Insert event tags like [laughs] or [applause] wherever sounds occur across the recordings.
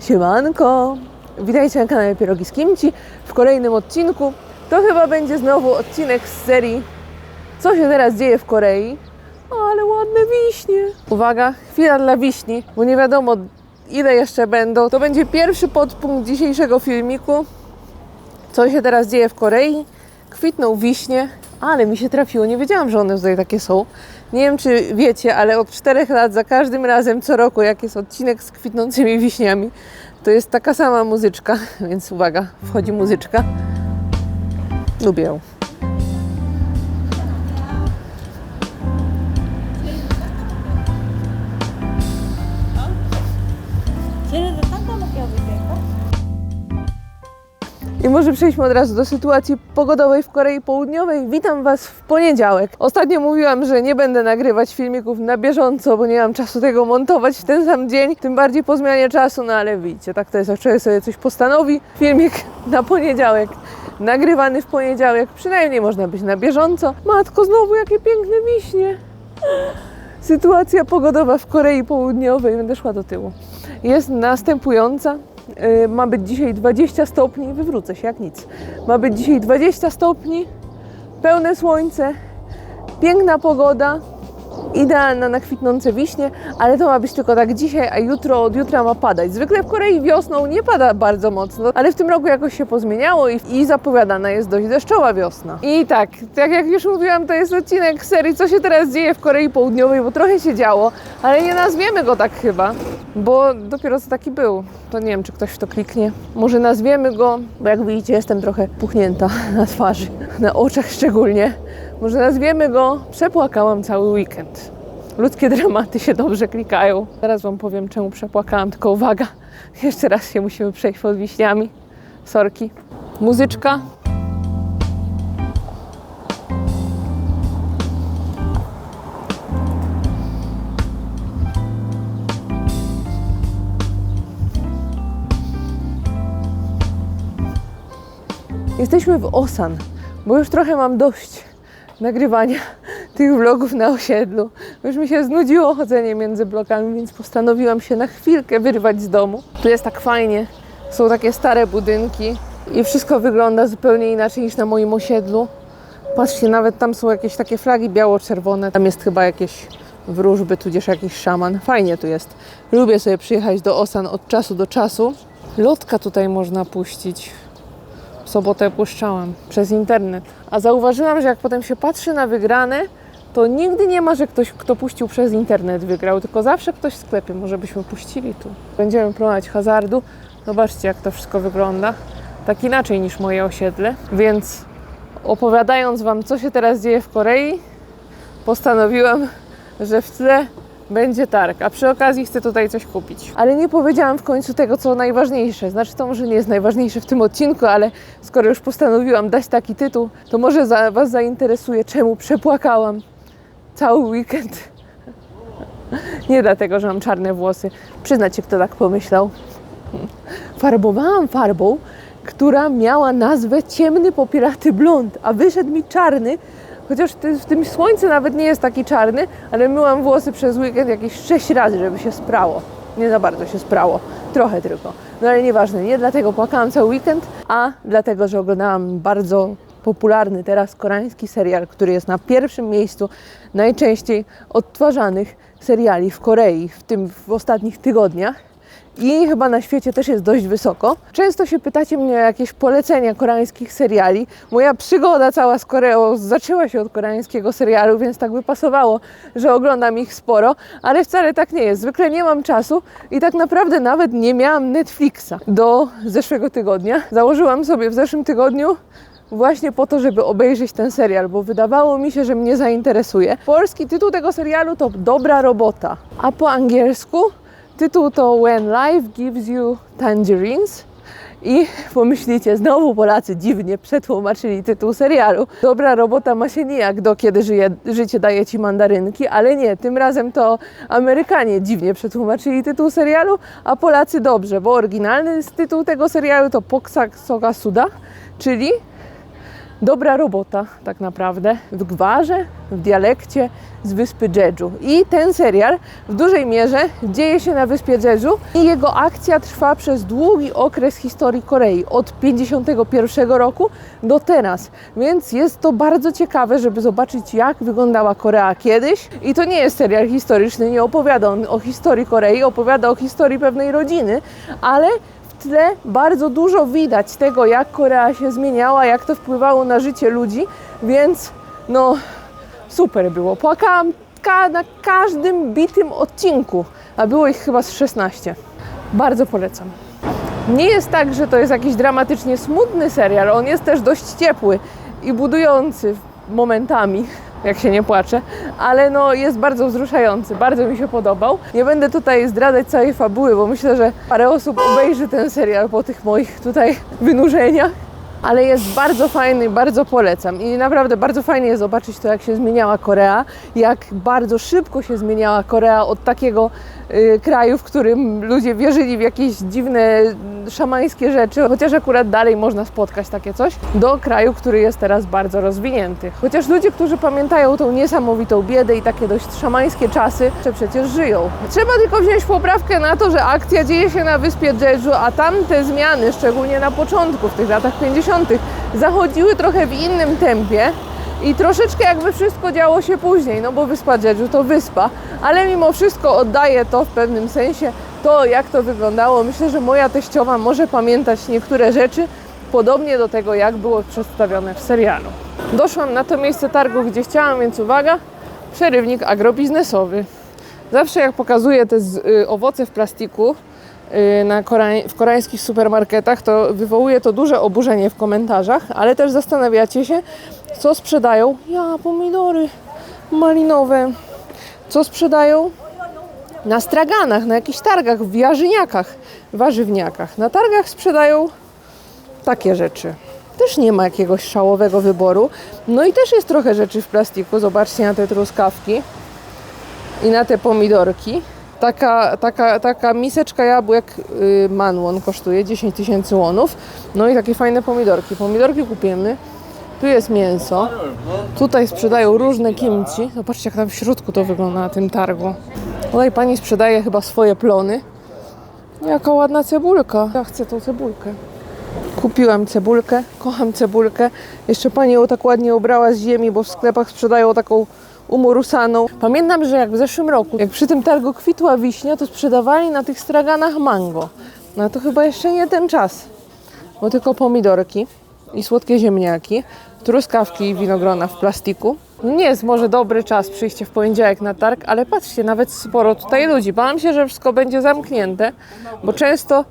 Siemanko! Witajcie na kanale Pierogi z Kimci w kolejnym odcinku. To chyba będzie znowu odcinek z serii Co się teraz dzieje w Korei? Ale ładne wiśnie! Uwaga, chwila dla wiśni, bo nie wiadomo ile jeszcze będą. To będzie pierwszy podpunkt dzisiejszego filmiku. Co się teraz dzieje w Korei? Kwitną wiśnie, ale mi się trafiło. Nie wiedziałam, że one tutaj takie są. Nie wiem, czy wiecie, ale od czterech lat za każdym razem, co roku, jak jest odcinek z kwitnącymi wiśniami, to jest taka sama muzyczka, [laughs] więc uwaga, wchodzi muzyczka. Lubię ją. I może przejdźmy od razu do sytuacji pogodowej w Korei Południowej. Witam Was w poniedziałek. Ostatnio mówiłam, że nie będę nagrywać filmików na bieżąco, bo nie mam czasu tego montować w ten sam dzień, tym bardziej po zmianie czasu, no ale widzicie, tak to jest, jak człowiek sobie coś postanowi. Filmik [laughs] na poniedziałek, nagrywany w poniedziałek, przynajmniej można być na bieżąco. Matko, znowu jakie piękne wiśnie. [gasps] Sytuacja pogodowa w Korei Południowej, będę szła do tyłu, jest następująca. Yy, Ma być dzisiaj 20 stopni, wywrócę się jak nic. Ma być dzisiaj 20 stopni, pełne słońce, piękna pogoda, idealna na kwitnące wiśnie, ale to ma być tylko tak dzisiaj, a jutro od jutra ma padać. Zwykle w Korei wiosną nie pada bardzo mocno, ale w tym roku jakoś się pozmieniało i, i zapowiadana jest dość deszczowa wiosna. I tak, tak jak już mówiłam, to jest odcinek serii Co się teraz dzieje w Korei Południowej, bo trochę się działo, ale nie nazwiemy go tak chyba, bo dopiero co taki był. To nie wiem, czy ktoś w to kliknie. Może nazwiemy go, bo jak widzicie, jestem trochę puchnięta na twarzy, na oczach szczególnie. Może nazwiemy go Przepłakałam cały weekend. Ludzkie [laughs] dramaty się dobrze klikają. Zaraz Wam powiem, czemu przepłakałam, tylko uwaga, [laughs] jeszcze raz się musimy przejść pod wiśniami. Sorki. Muzyczka. Jesteśmy w Osan, bo już trochę mam dość nagrywania [laughs] tych vlogów na osiedlu. Już mi się znudziło chodzenie między blokami, więc postanowiłam się na chwilkę wyrwać z domu. Tu jest tak fajnie, są takie stare budynki i wszystko wygląda zupełnie inaczej niż na moim osiedlu. Patrzcie, nawet tam są jakieś takie flagi biało-czerwone. Tam jest chyba jakieś wróżby, tudzież jakiś szaman. Fajnie tu jest. Lubię sobie przyjechać do Osan od czasu do czasu. Lotka tutaj można puścić. W sobotę puszczałam przez internet. A zauważyłam, że jak potem się patrzy na wygrane, to nigdy nie ma, że ktoś, kto puścił przez internet wygrał, tylko zawsze ktoś w sklepie. Może byśmy puścili tu. Będziemy próbować hazardu. Zobaczcie, jak to wszystko wygląda. Tak inaczej niż moje osiedle. Więc opowiadając Wam, co się teraz dzieje w Korei, postanowiłam, że w tle będzie targ, a przy okazji chcę tutaj coś kupić. Ale nie powiedziałam w końcu tego, co najważniejsze. Znaczy, to może nie jest najważniejsze w tym odcinku, ale skoro już postanowiłam dać taki tytuł, to może za, Was zainteresuje, czemu przepłakałam cały weekend. [laughs] Nie dlatego, że mam czarne włosy. Przyznać się, kto tak pomyślał. Farbowałam farbą, która miała nazwę ciemny popielaty blond, a wyszedł mi czarny, chociaż w tym słońcu nawet nie jest taki czarny, ale myłam włosy przez weekend jakieś 6 razy, żeby się sprało. Nie za bardzo się sprało, trochę tylko. No ale nieważne, nie dlatego płakałam cały weekend, a dlatego, że oglądałam bardzo popularny teraz koreański serial, który jest na pierwszym miejscu najczęściej odtwarzanych seriali w Korei, w tym w ostatnich tygodniach i chyba na świecie też jest dość wysoko. Często się pytacie mnie o jakieś polecenia koreańskich seriali. Moja przygoda cała z Koreą zaczęła się od koreańskiego serialu, więc tak by pasowało, że oglądam ich sporo, ale wcale tak nie jest. Zwykle nie mam czasu i tak naprawdę nawet nie miałam Netflixa do zeszłego tygodnia. Założyłam sobie w zeszłym tygodniu właśnie po to, żeby obejrzeć ten serial, bo wydawało mi się, że mnie zainteresuje. Polski tytuł tego serialu to Dobra robota, a po angielsku tytuł to When Life Gives You Tangerines. I [laughs] pomyślicie, znowu Polacy dziwnie przetłumaczyli tytuł serialu. Dobra robota ma się nijak do kiedy żyje, życie daje ci mandarynki, ale nie, tym razem to Amerykanie dziwnie przetłumaczyli tytuł serialu, a Polacy dobrze, bo oryginalny tytuł tego serialu to Poksak Soga Suda, czyli Dobra robota, tak naprawdę, w gwarze, w dialekcie z wyspy Jeju. I ten serial w dużej mierze dzieje się na wyspie Jeju i jego akcja trwa przez długi okres historii Korei, od 51 roku do teraz. Więc jest to bardzo ciekawe, żeby zobaczyć, jak wyglądała Korea kiedyś. I to nie jest serial historyczny, nie opowiada on o historii Korei, opowiada o historii pewnej rodziny, ale tle bardzo dużo widać tego, jak Korea się zmieniała, jak to wpływało na życie ludzi, więc no super było. Płakałam ka- na każdym bitym odcinku, a było ich chyba z 16. Bardzo polecam. Nie jest tak, że to jest jakiś dramatycznie smutny serial, on jest też dość ciepły i budujący momentami, jak się nie płacze, ale no jest bardzo wzruszający, bardzo mi się podobał. Nie będę tutaj zdradzać całej fabuły, bo myślę, że parę osób obejrzy ten serial po tych moich tutaj wynurzeniach. Ale jest bardzo fajny, bardzo polecam. I naprawdę bardzo fajnie jest zobaczyć to, jak się zmieniała Korea, jak bardzo szybko się zmieniała Korea od takiego kraju, w którym ludzie wierzyli w jakieś dziwne, y, szamańskie rzeczy, chociaż akurat dalej można spotkać takie coś, do kraju, który jest teraz bardzo rozwinięty. Chociaż ludzie, którzy pamiętają tą niesamowitą biedę i takie dość szamańskie czasy, że przecież żyją. Trzeba tylko wziąć poprawkę na to, że akcja dzieje się na wyspie Jeju, a tamte zmiany, szczególnie na początku, w tych latach 50., zachodziły trochę w innym tempie. I troszeczkę jakby wszystko działo się później, no bo wyspa Jeju to wyspa, ale mimo wszystko oddaje to w pewnym sensie to, jak to wyglądało. Myślę, że moja teściowa może pamiętać niektóre rzeczy, podobnie do tego, jak było przedstawione w serialu. Doszłam na to miejsce targu, gdzie chciałam, więc uwaga, przerywnik agrobiznesowy. Zawsze jak pokazuję te z, y, owoce w plastiku y, na korea- w koreańskich supermarketach, to wywołuje to duże oburzenie w komentarzach, ale też zastanawiacie się, co sprzedają. Ja, pomidory malinowe. Co sprzedają? Na straganach, na jakichś targach, w jarzyniakach, warzywniakach. Na targach sprzedają takie rzeczy. Też nie ma jakiegoś szałowego wyboru. No i też jest trochę rzeczy w plastiku. Zobaczcie na te truskawki i na te pomidorki. Taka, taka, taka miseczka jabłek y, manwon kosztuje 10 tysięcy wonów. No i takie fajne pomidorki. Pomidorki kupimy. Tu jest mięso. Tutaj sprzedają różne kimchi. Zobaczcie, jak tam w środku to wygląda na tym targu. Tutaj pani sprzedaje chyba swoje plony. Jaka ładna cebulka. Ja chcę tą cebulkę. Kupiłam cebulkę, kocham cebulkę. Jeszcze pani ją tak ładnie ubrała z ziemi, bo w sklepach sprzedają taką umorusaną. Pamiętam, że jak w zeszłym roku, jak przy tym targu kwitła wiśnia, to sprzedawali na tych straganach mango. No to chyba jeszcze nie ten czas, bo tylko pomidorki i słodkie ziemniaki, truskawki i winogrona w plastiku. Nie jest może dobry czas przyjście w poniedziałek na targ, ale patrzcie, nawet sporo tutaj ludzi. Bałam się, że wszystko będzie zamknięte, bo często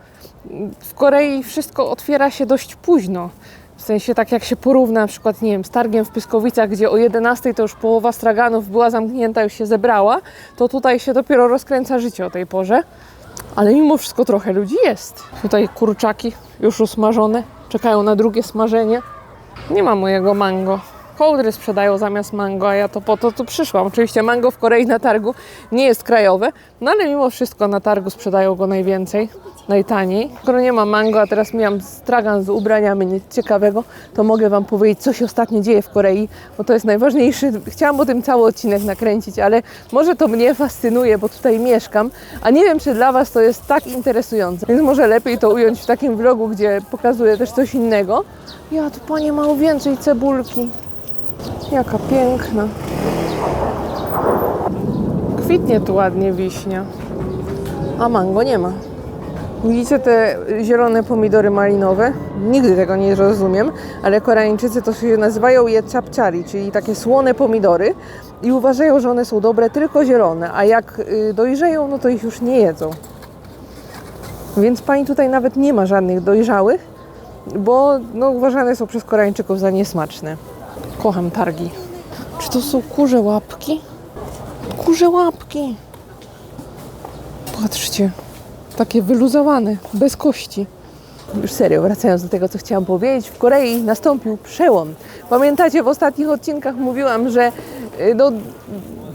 w Korei wszystko otwiera się dość późno. W sensie tak jak się porówna na przykład, nie wiem, z targiem w Pyskowicach, gdzie o 11 to już połowa straganów była zamknięta, już się zebrała, to tutaj się dopiero rozkręca życie o tej porze. Ale mimo wszystko trochę ludzi jest. Tutaj kurczaki już usmażone, czekają na drugie smażenie. Nie ma mojego mango. Kołdry sprzedają zamiast mango, a ja to po to tu przyszłam. Oczywiście mango w Korei na targu nie jest krajowe, no ale mimo wszystko na targu sprzedają go najwięcej, najtaniej. Skoro nie ma mango, a teraz miałam stragan z ubraniami, nic ciekawego, to mogę Wam powiedzieć, co się ostatnio dzieje w Korei, bo to jest najważniejszy. Chciałam o tym cały odcinek nakręcić, ale może to mnie fascynuje, bo tutaj mieszkam, a nie wiem, czy dla Was to jest tak interesujące, więc może lepiej to ująć w takim vlogu, gdzie pokazuję też coś innego. Ja tu Panie mało więcej cebulki. Jaka piękna. Kwitnie tu ładnie wiśnia. A mango nie ma. Widzicie te zielone pomidory malinowe? Nigdy tego nie rozumiem, ale Koreańczycy to się nazywają je chapchari, czyli takie słone pomidory i uważają, że one są dobre tylko zielone, a jak y, dojrzeją, no to ich już nie jedzą. Więc pani tutaj nawet nie ma żadnych dojrzałych, bo no, uważane są przez Koreańczyków za niesmaczne. Kocham targi. Czy to są kurze łapki? Kurze łapki. Patrzcie, takie wyluzowane, bez kości. Już serio, wracając do tego, co chciałam powiedzieć, w Korei nastąpił przełom. Pamiętacie, w ostatnich odcinkach mówiłam, że y, no,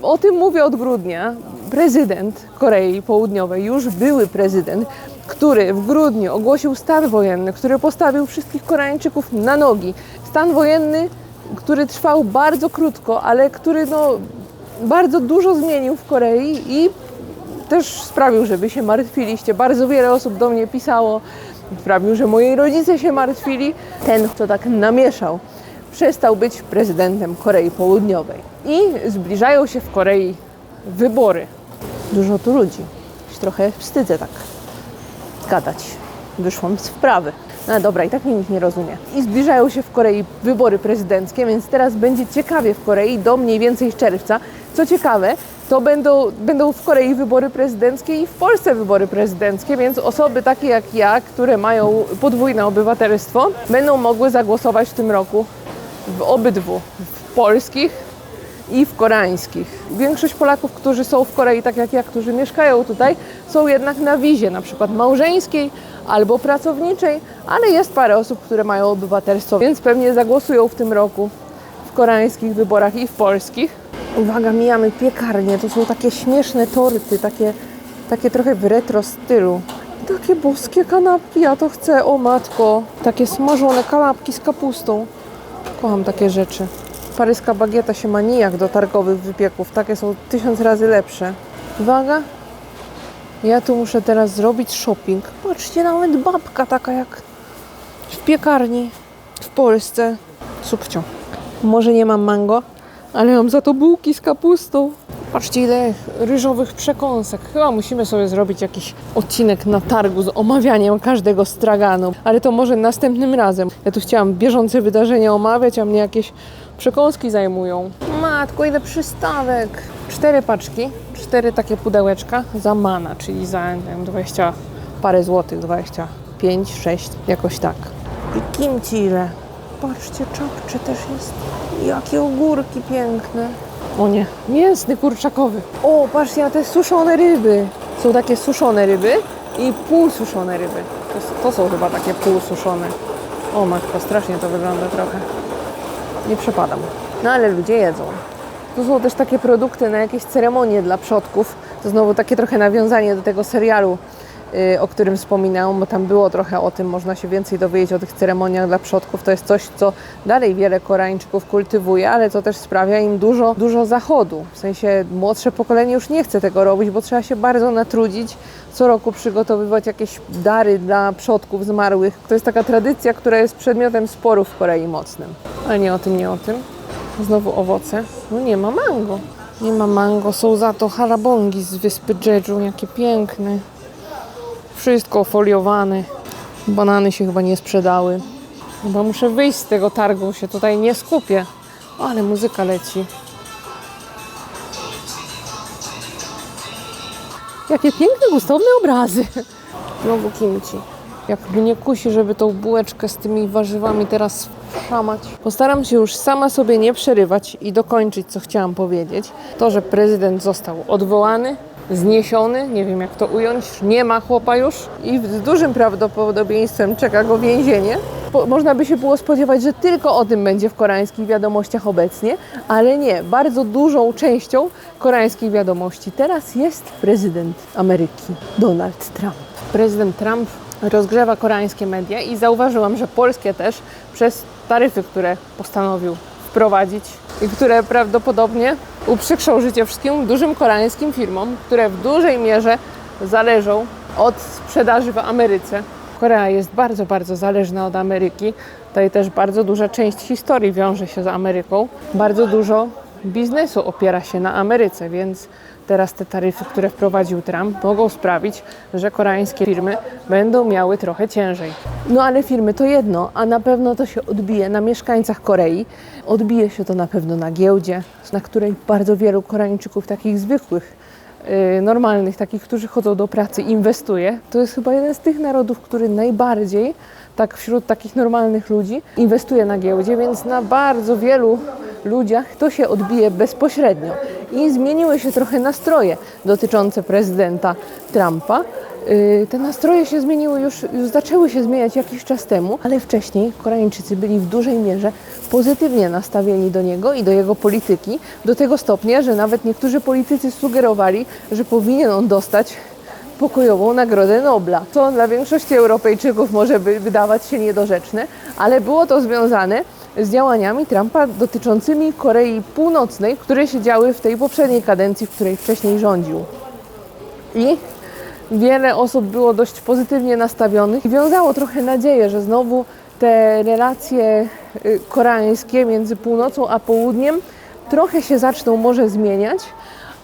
o tym mówię od grudnia. Prezydent Korei Południowej, już były prezydent, który w grudniu ogłosił stan wojenny, który postawił wszystkich Koreańczyków na nogi. Stan wojenny, który trwał bardzo krótko, ale który no, bardzo dużo zmienił w Korei i też sprawił, że wy się martwiliście. Bardzo wiele osób do mnie pisało, sprawił, że moi rodzice się martwili. Ten, kto tak namieszał, przestał być prezydentem Korei Południowej. I zbliżają się w Korei wybory. Dużo tu ludzi. Trochę wstydzę tak gadać. Wyszłam z wprawy. No dobra, i tak mnie nikt nie rozumie. I zbliżają się w Korei wybory prezydenckie, więc teraz będzie ciekawie w Korei do mniej więcej czerwca. Co ciekawe, to będą, będą w Korei wybory prezydenckie i w Polsce wybory prezydenckie, więc osoby takie jak ja, które mają podwójne obywatelstwo, będą mogły zagłosować w tym roku w obydwu, w polskich i w koreańskich. Większość Polaków, którzy są w Korei, tak jak ja, którzy mieszkają tutaj, są jednak na wizie, na przykład małżeńskiej albo pracowniczej, ale jest parę osób, które mają obywatelstwo, więc pewnie zagłosują w tym roku w koreańskich wyborach i w polskich. Uwaga, mijamy piekarnię. To są takie śmieszne torty, takie, takie trochę w retro stylu. Takie boskie kanapki, ja to chcę, o matko. Takie smażone kanapki z kapustą. Kocham takie rzeczy. Paryska bagieta się ma nijak do targowych wypieków. Takie są tysiąc razy lepsze. Uwaga. Ja tu muszę teraz zrobić shopping. Patrzcie, nawet babka taka jak w piekarni w Polsce. Subcio. Może nie mam mango, ale mam za to bułki z kapustą. Patrzcie ile ryżowych przekąsek. Chyba musimy sobie zrobić jakiś odcinek na targu z omawianiem każdego straganu. Ale to może następnym razem. Ja tu chciałam bieżące wydarzenia omawiać, a mnie jakieś przekąski zajmują. Matko, ile przystawek. Cztery paczki, cztery takie pudełeczka za mana, czyli za wiem, 20 parę złotych, 25, 6, jakoś tak. I kimchi ile. Patrzcie, czapcze też jest. Jakie ogórki piękne. O nie, mięsny kurczakowy. O, patrzcie na te suszone ryby. Są takie suszone ryby i półsuszone ryby. To, to są chyba takie półsuszone. O matko, strasznie to wygląda trochę. Nie przepadam. No ale ludzie jedzą. Tu są też takie produkty na jakieś ceremonie dla przodków. To znowu takie trochę nawiązanie do tego serialu, y, o którym wspominałam, bo tam było trochę o tym, można się więcej dowiedzieć o tych ceremoniach dla przodków. To jest coś, co dalej wiele Koreańczyków kultywuje, ale co też sprawia im dużo, dużo zachodu. W sensie młodsze pokolenie już nie chce tego robić, bo trzeba się bardzo natrudzić, co roku przygotowywać jakieś dary dla przodków zmarłych. To jest taka tradycja, która jest przedmiotem sporów w Korei mocnym. Ale nie o tym, nie o tym. Znowu owoce. No nie ma mango. Nie ma mango, są za to harabongi z wyspy Jeju, jakie piękne. Wszystko foliowane. Banany się chyba nie sprzedały. Chyba muszę wyjść z tego targu, się tutaj nie skupię. O, ale muzyka leci. Jakie piękne, gustowne obrazy. Znowu kimchi. Jak mnie kusi, żeby tą bułeczkę z tymi warzywami teraz szamać. Postaram się już sama sobie nie przerywać i dokończyć, co chciałam powiedzieć. To, że prezydent został odwołany, zniesiony, nie wiem jak to ująć, nie ma chłopa już i z dużym prawdopodobieństwem czeka go więzienie. Po, można by się było spodziewać, że tylko o tym będzie w koreańskich wiadomościach obecnie, ale nie. Bardzo dużą częścią koreańskich wiadomości teraz jest prezydent Ameryki, Donald Trump. Prezydent Trump rozgrzewa koreańskie media i zauważyłam, że polskie też przez taryfy, które postanowił wprowadzić i które prawdopodobnie uprzykrzą życie wszystkim dużym koreańskim firmom, które w dużej mierze zależą od sprzedaży w Ameryce. Korea jest bardzo, bardzo zależna od Ameryki. Tutaj też bardzo duża część historii wiąże się z Ameryką. Bardzo dużo biznesu opiera się na Ameryce, więc teraz te taryfy, które wprowadził Trump, mogą sprawić, że koreańskie firmy będą miały trochę ciężej. No ale firmy to jedno, a na pewno to się odbije na mieszkańcach Korei. Odbije się to na pewno na giełdzie, na której bardzo wielu Koreańczyków, takich zwykłych, yy, normalnych, takich, którzy chodzą do pracy, inwestuje. To jest chyba jeden z tych narodów, który najbardziej, tak wśród takich normalnych ludzi, inwestuje na giełdzie, więc na bardzo wielu ludziach to się odbije bezpośrednio. I zmieniły się trochę nastroje dotyczące prezydenta Trumpa. Yy, Te nastroje się zmieniły już, już zaczęły się zmieniać jakiś czas temu, ale wcześniej Koreańczycy byli w dużej mierze pozytywnie nastawieni do niego i do jego polityki, do tego stopnia, że nawet niektórzy politycy sugerowali, że powinien on dostać pokojową Nagrodę Nobla. Co dla większości Europejczyków może wydawać się niedorzeczne, ale było to związane z działaniami Trumpa dotyczącymi Korei Północnej, które się działy w tej poprzedniej kadencji, w której wcześniej rządził. I wiele osób było dość pozytywnie nastawionych i wiązało trochę nadzieję, że znowu te relacje y, koreańskie między północą a południem trochę się zaczną może zmieniać,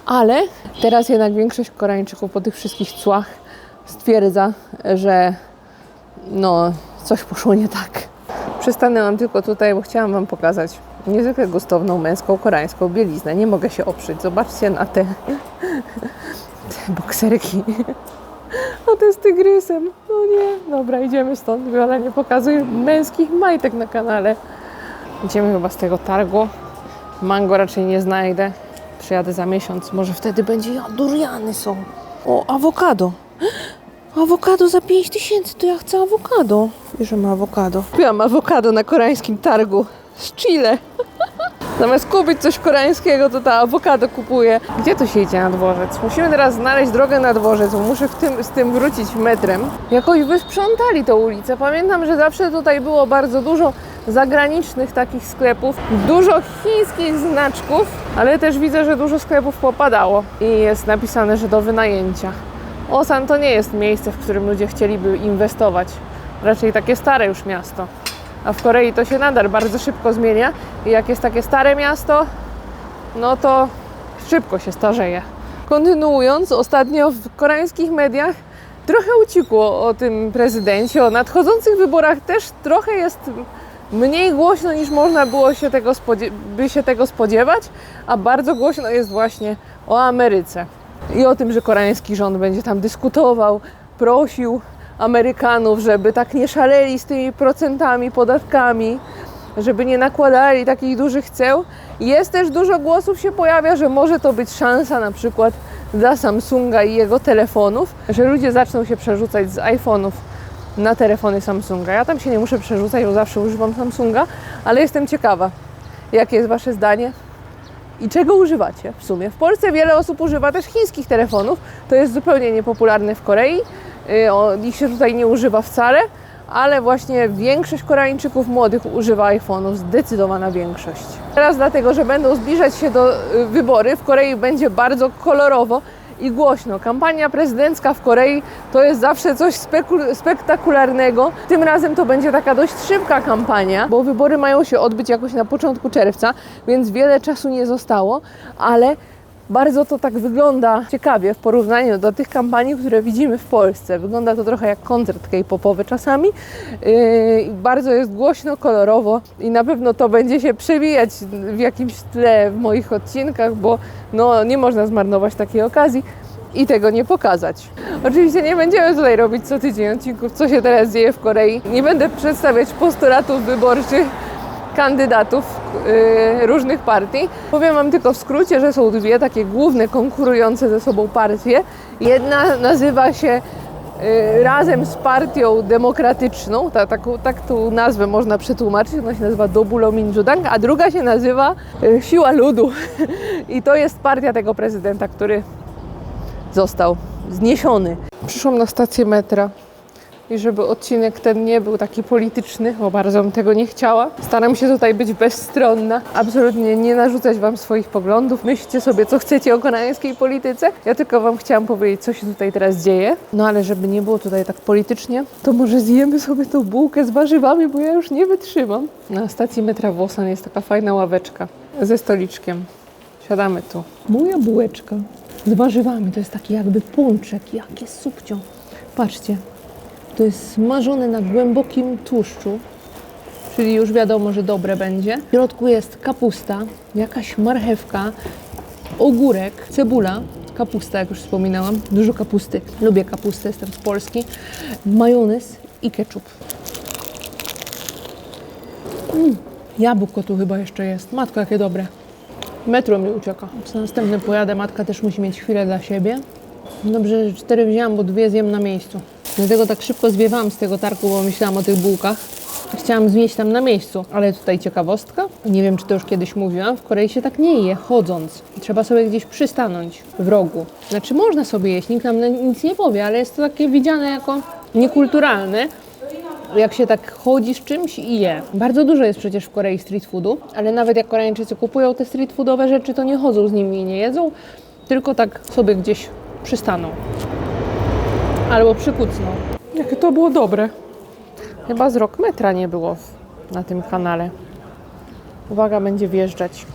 ale teraz jednak większość Koreańczyków po tych wszystkich cłach stwierdza, że no, coś poszło nie tak. Przystanęłam tylko tutaj, bo chciałam Wam pokazać niezwykle gustowną męską koreańską bieliznę. Nie mogę się oprzeć. Zobaczcie na te, te bokserki. A to jest tygrysem. No nie. Dobra, idziemy stąd. Wiola nie pokazuje męskich majtek na kanale. Idziemy chyba z tego targu. Mango raczej nie znajdę. Przyjadę za miesiąc. Może wtedy będzie... Ja, duriany są. O, awokado. [gasps] Awokado za 5 tysięcy, to ja chcę awokado. Bierzemy awokado. Kupiłam awokado na koreańskim targu z Chile. [laughs] Zamiast kupić coś koreańskiego, to ta awokado kupuję. Gdzie tu się idzie na dworzec? Musimy teraz znaleźć drogę na dworzec, bo muszę w tym, z tym wrócić metrem. Jakoś wysprzątali tą ulicę. Pamiętam, że zawsze tutaj było bardzo dużo zagranicznych takich sklepów, dużo chińskich znaczków, ale też widzę, że dużo sklepów popadało i jest napisane, że do wynajęcia. Osan to nie jest miejsce, w którym ludzie chcieliby inwestować. Raczej takie stare już miasto. A w Korei to się nadal bardzo szybko zmienia i jak jest takie stare miasto, no to szybko się starzeje. Kontynuując, ostatnio w koreańskich mediach trochę uciekło o tym prezydencie, o nadchodzących wyborach też trochę jest mniej głośno niż można było się tego by się tego spodziewać, a bardzo głośno jest właśnie o Ameryce i o tym, że koreański rząd będzie tam dyskutował, prosił Amerykanów, żeby tak nie szaleli z tymi procentami, podatkami, żeby nie nakładali takich dużych ceł. Jest też dużo głosów się pojawia, że może to być szansa na przykład dla Samsunga i jego telefonów, że ludzie zaczną się przerzucać z iPhone'ów na telefony Samsunga. Ja tam się nie muszę przerzucać, bo zawsze używam Samsunga, ale jestem ciekawa, jakie jest Wasze zdanie i czego używacie w sumie. W Polsce wiele osób używa też chińskich telefonów. To jest zupełnie niepopularne w Korei. Y, Ich się tutaj nie używa wcale, ale właśnie większość Koreańczyków młodych używa iPhone'ów, zdecydowana większość. Teraz dlatego, że będą zbliżać się do y, wybory, w Korei będzie bardzo kolorowo i głośno. Kampania prezydencka w Korei to jest zawsze coś spektakularnego. Tym razem to będzie taka dość szybka kampania, bo wybory mają się odbyć jakoś na początku czerwca, więc wiele czasu nie zostało, ale bardzo to tak wygląda ciekawie w porównaniu do tych kampanii, które widzimy w Polsce. Wygląda to trochę jak koncert K-popowy czasami. Yy, bardzo jest głośno, kolorowo i na pewno to będzie się przewijać w jakimś tle w moich odcinkach, bo no, nie można zmarnować takiej okazji i tego nie pokazać. Oczywiście nie będziemy tutaj robić co tydzień odcinków, co się teraz dzieje w Korei. Nie będę przedstawiać postulatów wyborczych kandydatów różnych partii. Powiem Wam tylko w skrócie, że są dwie takie główne konkurujące ze sobą partie. Jedna nazywa się y, razem z partią demokratyczną, ta, taką, tak tą nazwę można przetłumaczyć, ona się nazywa Dobulo Minjudang, a druga się nazywa y, Siła Ludu. [laughs] I to jest partia tego prezydenta, który został zniesiony. Przyszłam na stację metra i żeby odcinek ten nie był taki polityczny, bo bardzo bym tego nie chciała. Staram się tutaj być bezstronna, absolutnie nie narzucać Wam swoich poglądów. Myślcie sobie, co chcecie o koreańskiej polityce. Ja tylko Wam chciałam powiedzieć, co się tutaj teraz dzieje. No ale żeby nie było tutaj tak politycznie, to może zjemy sobie tą bułkę z warzywami, bo ja już nie wytrzymam. Na stacji metra Wosan jest taka fajna ławeczka ze stoliczkiem. Siadamy tu. Moja bułeczka z warzywami. To jest taki jakby pączek. Jakie subcio. Patrzcie, to jest smażone na głębokim tłuszczu, czyli już wiadomo, że dobre będzie. W środku jest kapusta, jakaś marchewka, ogórek, cebula, kapusta, jak już wspominałam, dużo kapusty. Lubię kapustę, jestem z Polski. Majonez i ketchup. Mm, jabłko tu chyba jeszcze jest. Matko, jakie dobre. Metro mi ucieka. Co następny pojadę, matka też musi mieć chwilę dla siebie. Dobrze, że cztery wzięłam, bo dwie zjem na miejscu. Dlatego tak szybko zwiewałam z tego targu, bo myślałam o tych bułkach. Chciałam zjeść tam na miejscu, ale tutaj ciekawostka. Nie wiem, czy to już kiedyś mówiłam, w Korei się tak nie je chodząc. Trzeba sobie gdzieś przystanąć w rogu. Znaczy można sobie jeść, nikt nam na- nic nie powie, ale jest to takie widziane jako niekulturalne. Jak się tak chodzi z czymś i je. Bardzo dużo jest przecież w Korei street foodu, ale nawet jak Koreańczycy kupują te street foodowe rzeczy, to nie chodzą z nimi i nie jedzą, tylko tak sobie gdzieś przystaną. Albo przykucną. Jakie to było dobre. Chyba z rok metra nie było na tym kanale. Uwaga, będzie wjeżdżać.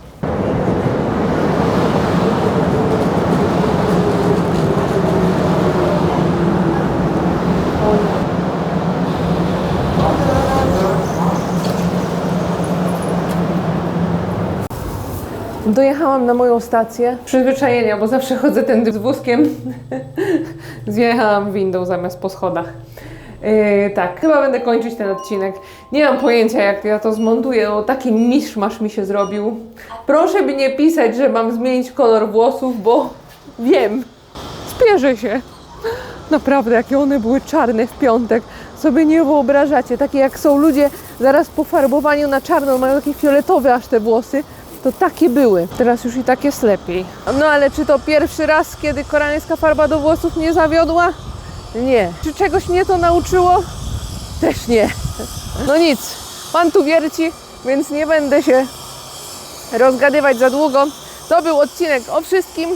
Dojechałam na moją stację. Przyzwyczajenia, bo zawsze chodzę tędy z wózkiem. [laughs] Zjechałam windą zamiast po schodach. Yy, tak, chyba będę kończyć ten odcinek. Nie mam pojęcia, jak ja to zmontuję. O, taki miszmasz mi się zrobił. Proszę by nie pisać, że mam zmienić kolor włosów, bo wiem. Spierzę się. Naprawdę, jakie one były czarne w piątek. Sobie nie wyobrażacie. Takie jak są ludzie zaraz po farbowaniu na czarno, mają takie fioletowe aż te włosy. To takie były. Teraz już i tak jest lepiej. No ale czy to pierwszy raz, kiedy koreańska farba do włosów mnie zawiodła? Nie. Czy czegoś mnie to nauczyło? Też nie. No nic. Pan tu wierci, więc nie będę się rozgadywać za długo. To był odcinek o wszystkim.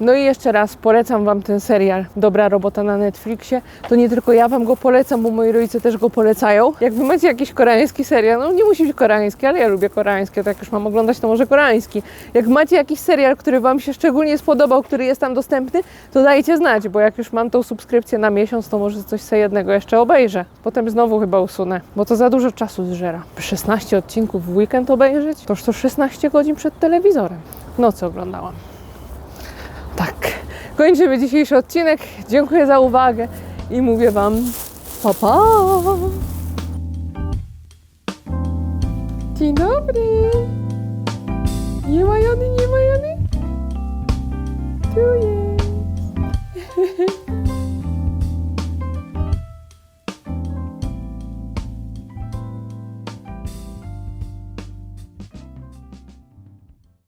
No i jeszcze raz polecam Wam ten serial Dobra robota na Netflixie. To nie tylko ja Wam go polecam, bo moi rodzice też go polecają. Jak Wy macie jakiś koreański serial, no nie musi być koreański, ale ja lubię koreańskie, to jak już mam oglądać, to może koreański. Jak macie jakiś serial, który Wam się szczególnie spodobał, który jest tam dostępny, to dajcie znać, bo jak już mam tą subskrypcję na miesiąc, to może coś sobie jednego jeszcze obejrzę. Potem znowu chyba usunę, bo to za dużo czasu zżera. 16 odcinków w weekend obejrzeć, toż to 16 godzin przed telewizorem. W nocy oglądałam. Tak. Kończymy dzisiejszy odcinek. Dziękuję za uwagę i mówię Wam pa pa. Dzień dobry. Nie ma Jony, nie ma Jony. Tu jest. [laughs]